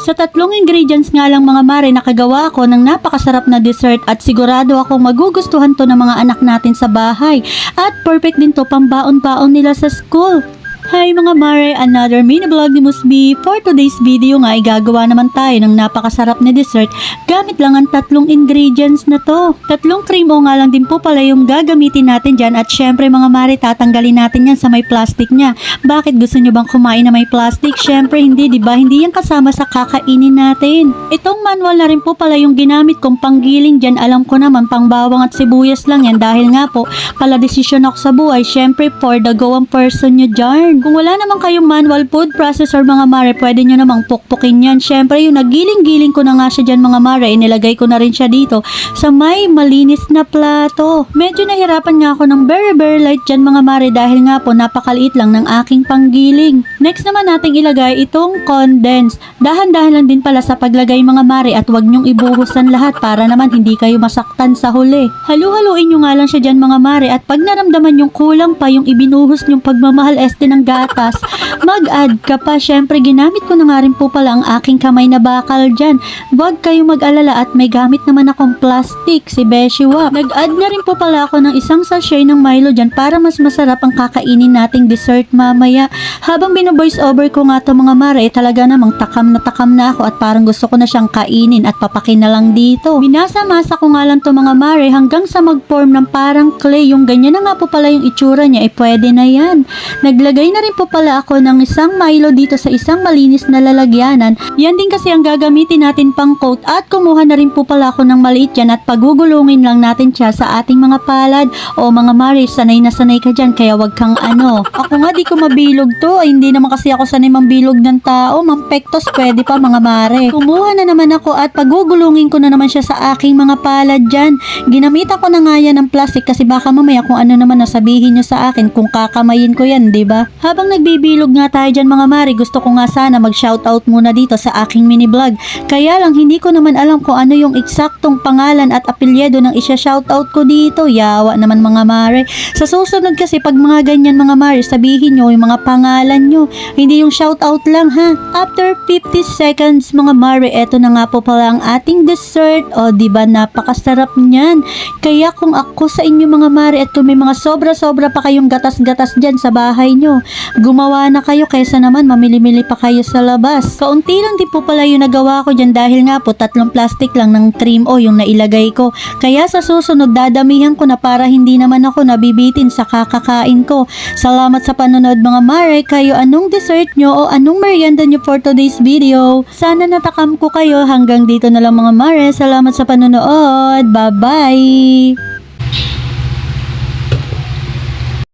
Sa tatlong ingredients nga lang mga mare nakagawa ako ng napakasarap na dessert at sigurado ako magugustuhan to ng mga anak natin sa bahay. At perfect din to pambaon-baon nila sa school. Hi mga mare, another mini vlog ni Musbi. For today's video nga ay gagawa naman tayo ng napakasarap na dessert gamit lang ang tatlong ingredients na to. Tatlong cream o nga lang din po pala yung gagamitin natin dyan at syempre mga mare tatanggalin natin yan sa may plastic niya. Bakit gusto nyo bang kumain na may plastic? Syempre hindi, di ba? Hindi yan kasama sa kakainin natin. Itong manual na rin po pala yung ginamit kong panggiling dyan. Alam ko naman pang bawang at sibuyas lang yan dahil nga po pala desisyon ako sa buhay. Syempre for the go person nyo dyan. Kung wala naman kayong manual food processor mga mare, pwede nyo namang pukpukin yan. Syempre yung nagiling-giling ko na nga siya dyan mga mare, inilagay ko na rin siya dito sa may malinis na plato. Medyo nahirapan nga ako ng very very light dyan mga mare dahil nga po napakaliit lang ng aking panggiling. Next naman nating ilagay itong condense. Dahan-dahan lang din pala sa paglagay mga mare at wag nyong ibuhusan lahat para naman hindi kayo masaktan sa huli. Halu-haluin nyo nga lang siya dyan mga mare at pag naramdaman yung kulang pa yung ibinuhos nyong pagmamahal este ng gatas, mag-add ka pa. Syempre ginamit ko na nga rin po pala ang aking kamay na bakal dyan. Huwag kayong mag-alala at may gamit naman akong plastic, si Beshiwa. Nag-add na rin po pala ako ng isang sachet ng Milo dyan para mas masarap ang kakainin nating dessert mamaya. Habang bino-voice over ko nga to mga mare, eh, talaga namang takam na takam na ako at parang gusto ko na siyang kainin at papakin na lang dito. Minasa-masa ko nga lang to mga mare hanggang sa mag-form ng parang clay. Yung ganyan na nga po pala yung itsura niya, eh pwede na yan. Naglagay na rin po pala ako ng isang Milo dito sa isang malinis na lalagyanan. Yan din kasi ang gagamitin natin pang coat at kumuha na rin po pala ako ng maliit yan at pagugulungin lang natin siya sa ating mga palad o mga mare, sanay na sanay ka dyan kaya wag kang ano. Ako nga di ko mabilog to, ay hindi naman kasi ako sanay mambilog ng tao, mampektos pwede pa mga mare. Kumuha na naman ako at pagugulungin ko na naman siya sa aking mga palad dyan. Ginamitan ko na nga yan ng plastic kasi baka mamaya kung ano naman nasabihin nyo sa akin kung kakamayin ko yan, ba? Habang nagbibilog nga tayo dyan mga mare, gusto ko nga sana mag-shoutout muna dito sa aking mini vlog. Kaya lang hindi ko naman alam kung ano yung eksaktong pangalan at apelyido ng isya-shoutout ko dito. Yawa naman mga mare. Sa susunod kasi pag mga ganyan mga mare, sabihin nyo yung mga pangalan nyo. Hindi yung shoutout lang ha. After 50 seconds mga mare, eto na nga po pala ang ating dessert. O ba napakasarap niyan. Kaya kung ako sa inyo mga mare at kung may mga sobra-sobra pa kayong gatas-gatas dyan sa bahay nyo, gumawa na kayo kaysa naman mamili-mili pa kayo sa labas. Kaunti lang din po pala yung nagawa ko dyan dahil nga po tatlong plastic lang ng trim o yung nailagay ko. Kaya sa susunod dadamihan ko na para hindi naman ako nabibitin sa kakakain ko. Salamat sa panonood mga mare. Kayo anong dessert nyo o anong merienda nyo for today's video? Sana natakam ko kayo hanggang dito na lang mga mare. Salamat sa panonood. Bye-bye!